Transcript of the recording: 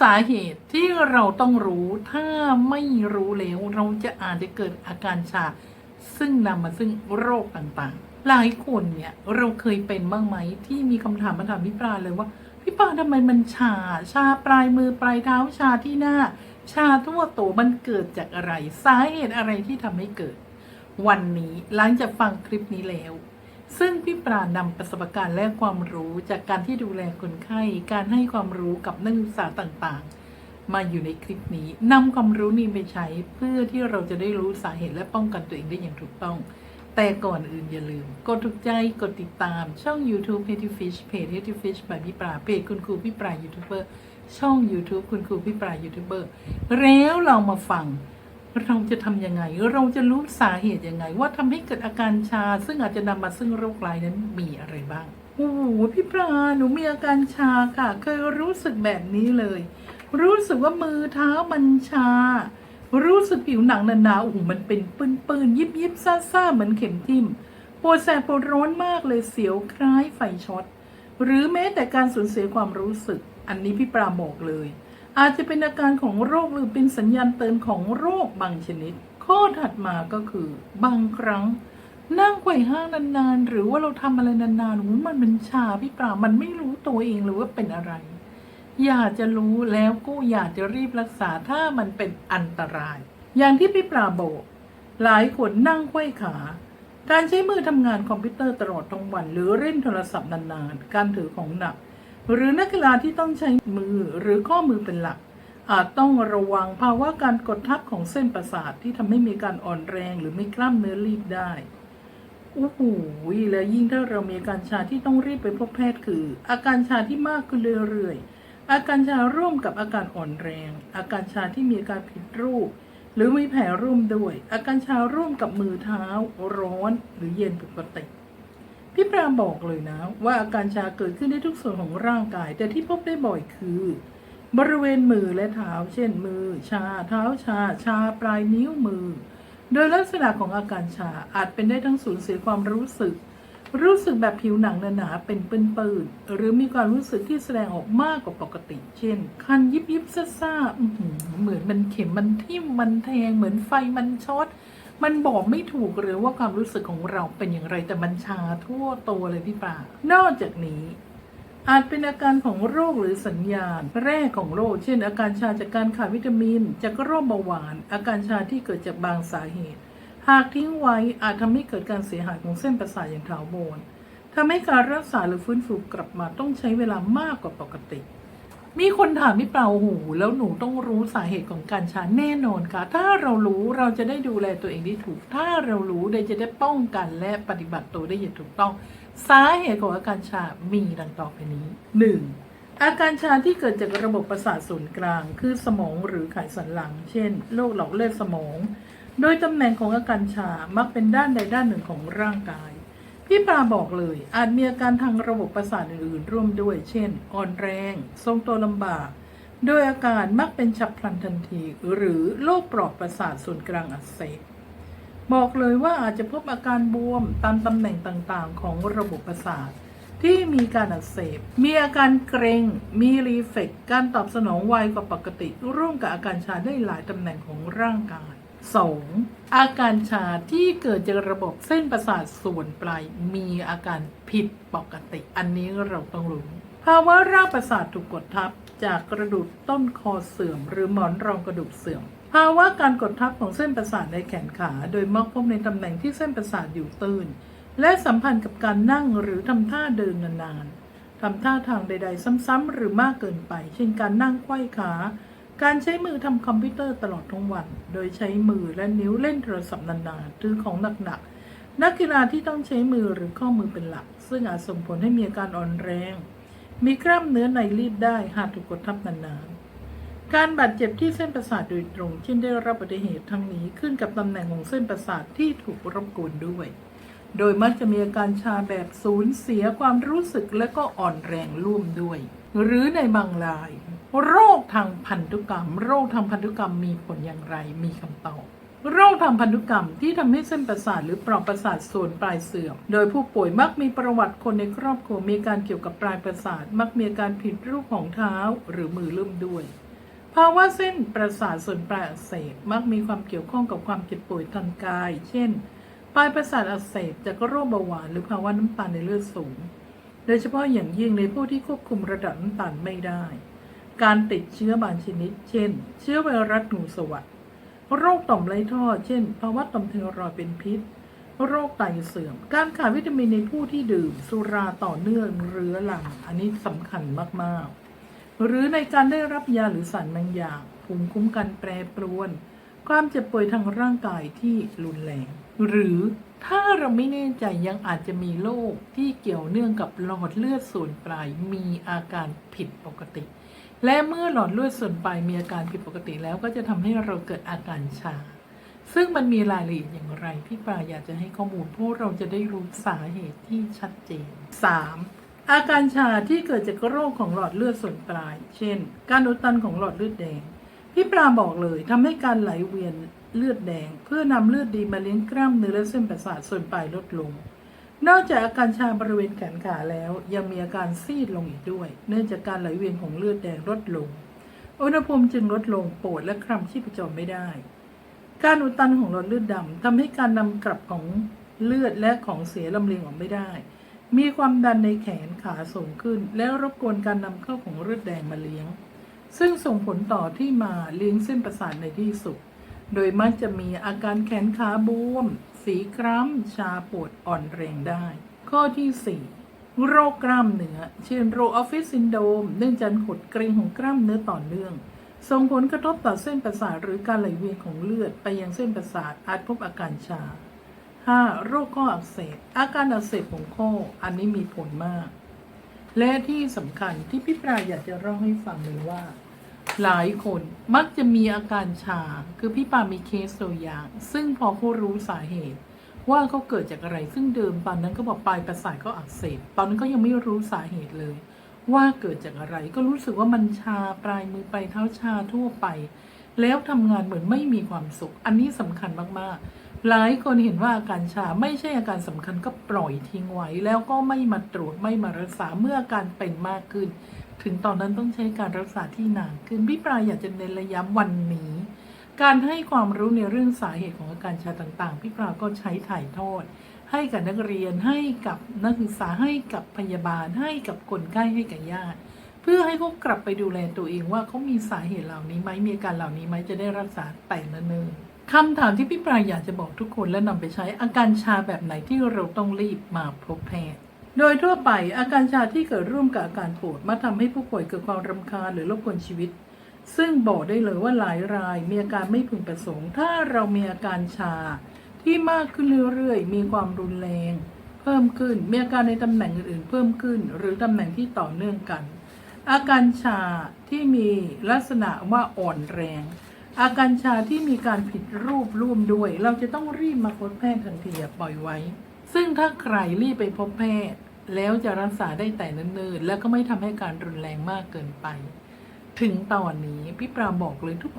สาเหตุที่เราต้องรู้ ถ้าไม่รู้แล้วเราจะอาจจะเกิดอาการชา ซึ่งนำมาซึ่งโรคต่างๆ หลายคนเนี่ยเราเคยเป็นบ้างไหมที่มีคำถามมาถามพี่ปราเลยว่า พี่ปราทำไมมันชา ชาปลายมือปลายเท้าชาที่หน้า ชาทั่วตัวมันเกิดจากอะไร สาเหตุอะไรที่ทำให้เกิด วันนี้หลังจากฟังคลิปนี้แล้ว ซึ่งพี่ปรานำประสบการณ์และความรู้จากการที่ดูแลคนไข้ การให้ความรู้กับนักศึกษาต่างๆ มาอยู่ในคลิปนี้นำความรู้นี้ไปใช้เพื่อที่เราจะได้รู้สาเหตุและป้องกันตัวเองได้อย่างถูกต้อง แต่ก่อนอื่นอย่าลืม กดถูกใจกดติดตามช่อง YouTube h e a d y Fish เพจ h e a d y Fish by พี่ปราเพจคุณครูพี่ปรายูทูบเบอร์ช่อง YouTube คุณครูพี่ปรายูทูบเบอร์แล้วเรามาฟัง เราจะทำยังไง เราจะรู้สาเหตุยังไง ว่าทำให้เกิดอาการชา ซึ่งอาจจะนำมาซึ่งโรคร้ายนั้นมีอะไรบ้างโอ้โหพี่ปลาหนูมีอาการชาค่ะ เคยรู้สึกแบบนี้เลย รู้สึกว่ามือเท้ามันชา รู้สึกผิวหนังหนาๆโอ้โหมันเป็นปืนๆยิบยิบๆซ่าๆเหมือนเข็มทิ่มปวดแสบปวดร้อนมากเลยเสียวคล้ายไฟช็อตหรือแม้แต่การสูญเสียความรู้สึก อันนี้พี่ปราบอกเลย อาจจะเป็นอาการของโรคหรือเป็นสัญญาณเตือนของโรคบางชนิด ข้อถัดมาก็คือบางครั้ง นั่งไขว่ห้างนานๆ หรือว่าเราทำอะไรนานๆมันเป็นชาพี่ปรามันไม่รู้ตัวเองหรือว่าเป็นอะไร อยากจะรู้แล้วก็อยากจะรีบรักษาถ้ามันเป็นอันตราย อย่างที่พี่ปราบอกหลายคนนั่งไขว้ขา การใช้มือทำงานคอมพิวเตอร์ตลอดทั้งวัน หรือเล่นโทรศัพท์นานๆ การถือของหนัก หรือนักกีฬาที่ต้องใช้มือหรือข้อมือเป็นหลัก อาจต้องระวังภาวะการกดทับของเส้นประสาทที่ทำให้มีการอ่อนแรงหรือไม่กล้ามเนื้อรีบได้โอ้โหและยิ่งถ้าเรามีอาการชาที่ต้องรีบไปพบแพทย์คือ อาการชาที่มากขึ้นเรื่อยๆ อาการชาร่วมกับอาการอ่อนแรง อาการชาที่มีอาการผิดรูป หรือมีแผลร่วมด้วย อาการชาร่วมกับมือเท้า ร้อนหรือเย็นผิดปกติ พี่ปรามบอกเลยนะ ว่าอาการชาเกิดขึ้นได้ทุกส่วนของร่างกาย แต่ที่พบได้บ่อยคือ บริเวณมือและเท้า เช่น มือ ชา เท้าชา ชาปลายนิ้วมือ โดยลักษณะของอาการชาอาจเป็นได้ทั้งสูญเสียความรู้สึก รู้สึกแบบผิวหนังหนาๆเป็นปื้นๆหรือมีความรู้สึกที่แสดงออกมากกว่าปกติ เช่น คันยิบยิบซ่าซาๆเหมือนมันเข็มมันทิ่มมันแทงเหมือนไฟมันช็อต มันบอกไม่ถูกเลยว่าความรู้สึกของเราเป็นอย่างไรแต่มันชาทั่วตัวเลยพี่ปลานอกจากนี้ อาจเป็นอาการของโรคหรือสัญญาณ แรกของโรค เช่น อาการชาจากการขาดวิตามิน จากโรคเบาหวาน อาการชาที่เกิดจากบางสาเหตุ หากทิ้งไว้อาจทำให้เกิดการเสียหายของเส้นประสาทอย่างถาวรทำให้การรักษาหรือฟื้นฟูกลับมาต้องใช้เวลามากกว่าปกติ มีคนถามพี่เปล่าหู แล้วหนูต้องรู้สาเหตุของการชาแน่นอนค่ะ ถ้าเรารู้เราจะได้ดูแลตัวเองได้ถูก ถ้าเรารู้เราจะได้ป้องกันและปฏิบัติตัวได้อย่างถูกต้อง สาเหตุของอาการชา มีดังต่อไปนี้ 1. อาการชาที่เกิดจากระบบประสาทส่วนกลาง คือสมองหรือไขสันหลัง เช่น โรคหลอดเลือดสมอง โดยตำแหน่งของอาการชา มักเป็นด้านใดด้านหนึ่งของร่างกาย พี่ปลาบอกเลย อาจมีอาการทางระบบประสาทอื่นๆร่วมด้วย เช่น อ่อนแรง ทรงตัวลำบาก โดยอาการมักเป็นฉับพลันทันที หรือโรคปลอกประสาทส่วนกลางอักเสบบอกเลยว่าอาจจะพบอาการบวมตามตำแหน่งต่างๆ ของระบบประสาทที่มีการอักเสบ มีอาการเกรง มีรีเฟกการตอบสนองไวกว่าปกติ ร่วมกับอาการชาได้หลายตำแหน่งของร่างกาย 2. อาการชาที่เกิดจากระบบเส้นประสาทส่วนปลายมีอาการผิดปกติ อันนี้เราต้องรู้ ภาวะรากประสาทถูกกดทับจากกระดูกต้นคอเสื่อม หรือหมอนรองกระดูกเสื่อม ภาวะการกดทับของเส้นประสาทในแขนขา โดยมักพบในตำแหน่งที่เส้นประสาทอยู่ตื้น และสัมพันธ์กับการนั่งหรือทำท่าเดินนานๆทำท่าทางใด ๆ ซ้ำๆหรือมากเกินไป เช่นการนั่งไขว้ขา การใช้มือทำคอมพิวเตอร์ตลอดทั้งวัน โดยใช้มือและนิ้วเล่นโทรศัพท์นานๆถือของหนักๆ นักกีฬาที่ต้องใช้มือหรือข้อมือเป็นหลัก ซึ่งอาจส่งผลให้มีอาการอ่อนแรง มีกล้ามเนื้อในรีบได้หากถูกกดทับนานๆ การบาดเจ็บที่เส้นประสาทโดยตรงเช่นได้รับอุบัติเหตุทั้งนี้ขึ้นกับตำแหน่งของเส้นประสาทที่ถูกรบกวนด้วย โดยมักจะมีอาการชาแบบสูญเสียความรู้สึกและก็อ่อนแรงร่วมด้วย หรือในบางราย โรคทางพันธุกรรม โรคทางพันธุกรรมมีผลอย่างไรมีคำตอบโรคทางพันธุกรรมที่ทำให้เส้นประสาทหรือปลอกประสาทส่วนปลายเสื่อม โดยผู้ป่วยมักมีประวัติคนในครอบครัวมีการเกี่ยวกับปลายประสาท มักมีอาการผิดรูปของเท้าหรือมือเริ่มด้วย ภาวะเส้นประสาทส่วนปลายอักเสบมักมีความเกี่ยวข้องกับความเจ็บป่วยทางกาย เช่น ปลายประสาทอักเสบจากโรคเบาหวานหรือภาวะน้ำตาลในเลือดสูง โดยเฉพาะอย่างยิ่งในผู้ที่ควบคุมระดับน้ำตาลไม่ได้ การติดเชื้อบางชนิด เช่น เชื้อไวรัสหนูสวัสดโรคต่อมไรท่อ เช่น ภาวะต่อมไทรอยด์เป็นพิษ โรคไตเสื่อม การขาดวิตามินในผู้ที่ดื่ม สุราต่อเนื่องเรื้อรัง อันนี้สำคัญมากๆ หรือในการได้รับยาหรือสารบางอย่าง ภูมิคุ้มกันแปรปรวน ความเจ็บป่วยทางร่างกายที่รุนแรง หรือถ้าเราไม่แน่ใจยังอาจจะมีโรคที่เกี่ยวเนื่องกับหลอดเลือดส่วนปลายมีอาการผิดปกติ และเมื่อหลอดเลือดส่วนปลายมีอาการผิดปกติแล้วก็จะทำให้เราเกิดอาการชา ซึ่งมันมีรายละเอียดอย่างไร พี่ปลาอยากจะให้ข้อมูลเพราะเราจะได้รู้สาเหตุที่ชัดเจน 3. อาการชาที่เกิดจากโรคของหลอดเลือดส่วนปลาย เช่น การอุดตันของหลอดเลือดแดง พี่ปลาบอกเลยทำให้การไหลเวียนเลือดแดง เพื่อนำเลือดดีมาเลี้ยงกล้ามเนื้อและเส้นประสาทส่วนปลายลดลง นอกจากอาการชาบริเวณแขนขาแล้ว ยังมีอาการซีดลงอีกด้วย เนื่องจากการไหลเวียนของเลือดแดงลดลง อุณหภูมิจึงลดลงปวดและคลำชีพจรไม่ได้ การอุดตันของหลอดเลือดดำทำให้การนำกลับของเลือดและของเสียลำเลียงออกไม่ได้ มีความดันในแขนขาสูงขึ้น แล้วรบกวนการนำเข้าของเลือดแดงมาเลี้ยง ซึ่งส่งผลต่อที่มาเลี้ยงเส้นประสาทในที่สุด โดยมักจะมีอาการแขนขาบวม สีคล้ำชาปวดอ่อนแรงได้ ข้อที่ 4 โรคกล้ามเนื้อ เช่นโรคออฟฟิศซินโดรมเนื่องจากหดเกร็งของกล้ามเนื้อต่อเนื่อง ส่งผลกระทบต่อเส้นประสาทหรือการไหลเวียนของเลือดไปยังเส้นประสาทอาจพบอาการชา 5. โรคข้ออักเสบ อาการอักเสบของข้ออันนี้มีผลมาก และที่สำคัญที่พี่ปลายอยากจะเล่าให้ฟังเลยว่า หลายคนมักจะมีอาการชา คือพี่ปามีเคสตัวอย่าง ซึ่งพอเขารู้สาเหตุ ว่าเขาเกิดจากอะไร ซึ่งเดิมตอนนั้นก็บอกปลายประสาทก็อักเสบ ตอนนั้นก็ยังไม่รู้สาเหตุเลย ว่าเกิดจากอะไร ก็รู้สึกว่ามันชาปลายมือปลายเท้าชาทั่วไป แล้วทำงานเหมือนไม่มีความสุข อันนี้สำคัญมากๆ หลายคนเห็นว่าอาการชาไม่ใช่อาการสำคัญก็ปล่อยทิ้งไว้ แล้วก็ไม่มาตรวจไม่มารักษาเมื่ออาการเป็นมากขึ้น ถึงตอนนั้นต้องใช้การรักษาที่นานขึ้นพี่ปลายอยากจะเน้นระย้ำวันนี้ การให้ความรู้ในเรื่องสาเหตุของอาการชาต่างๆ พี่ปลาก็ใช้ถ่ายทอด ให้กับนักเรียนให้กับนักศึกษาให้กับพยาบาล ให้กับคนไข้ให้กับญาติเพื่อให้เขากลับไปดูแลตัวเองว่าเขามีสาเหตุเหล่านี้ไหมมีอาการเหล่านี้ไหมจะได้รักษาแต่เนิ่นคำถามที่พี่ปลายอยากจะบอกทุกคนและนำไปใช้อาการชาแบบไหนที่เราต้องรีบมาพบแพทย์ โดยทั่วไปอาการชาที่เกิดร่วมกับอาการปวดมาทำให้ผู้ป่วยเกิดความรำคาญหรือรบกวนชีวิต ซึ่งบอกได้เลยว่าหลายรายมีอาการไม่พึงประสงค์ ถ้าเรามีอาการชาที่มากขึ้นเรื่อยๆ มีความรุนแรง เพิ่มขึ้น มีอาการในตำแหน่งอื่นๆ เพิ่มขึ้น หรือตำแหน่งที่ต่อเนื่องกัน อาการชาที่มีลักษณะว่าอ่อนแรง อาการชาที่มีการผิดรูปร่วมด้วย เราจะต้องรีบมาพบแพทย์ทันทีอย่าปล่อยไว้ ซึ่งถ้าใครรีบไปพบแพทย์ แล้วจะรักษาได้แต่เนิ่นๆ แล้วก็ไม่ทำให้การรุนแรงมากเกินไป ถึงตอนนี้พี่ปราบอกเลยทุก